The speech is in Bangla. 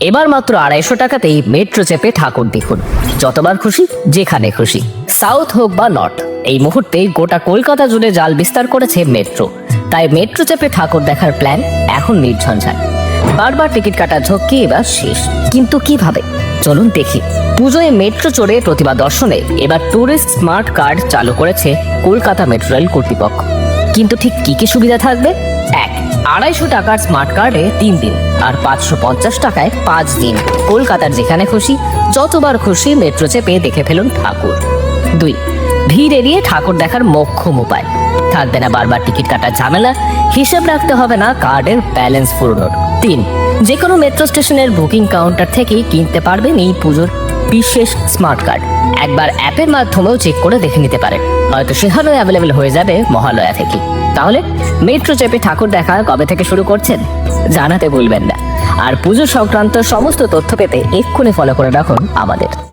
এবার মাত্র আড়াইশো টাকাতেই মেট্রো চেপে ঠাকুর দেখুন। যতবার খুশি, যেখানে খুশি। সাউথ হোক বা নর্থ এই মুহূর্তে গোটা কলকাতা জুড়ে জাল বিস্তার করেছে মেট্রো তাই মেট্রো চেপে ঠাকুর দেখার প্ল্যান এখন নির্ঝঞ্ঝাট। বারবার টিকিট কাটার ঝক্কি এবার শেষ। কিন্তু কীভাবে? চলুন দেখি। পুজোয় মেট্রো চড়ে প্রতিমা দর্শনে এবার ট্যুরিস্ট স্মার্ট কার্ড চালু করেছে কলকাতা মেট্রো রেল কর্তৃপক্ষ। কিন্তু ঠিক কি কি সুবিধা থাকবে? এক আড়াইশো টাকার স্মার্ট কার্ডে তিন দিন আর পাঁচশো পঞ্চাশ টাকায় পাঁচ দিন। কলকাতার যেখানে খুশি, যতবার খুশি মেট্রো চেপে দেখে ফেলুন ঠাকুর। দুই, ভিড় এড়িয়ে ঠাকুর দেখার মোক্ষম উপায়। থাকবে না বারবার টিকিট কাটার ঝামেলা, হিসাব রাখতে হবে না কার্ডের ব্যালেন্স ফুরোনোর তিন যে কোনো মেট্রো স্টেশনের বুকিং কাউন্টার থেকেই কিনতে পারবেন এই পুজোর বিশেষ স্মার্ট কার্ড একবার অ্যাপের মাধ্যমেও চেক করে দেখে নিতে পারেন। হয়তো সেখানেও অ্যাভেলেবেল হয়ে যাবে মহালয়া থেকে। তাহলে মেট্রো চেপে ঠাকুর দেখা কবে থেকে শুরু করছেন? জানাতে ভুলবেন না। আর পুজো সংক্রান্ত সমস্ত তথ্য পেতে এক্ষুনি ফলো করে রাখুন আমাদের।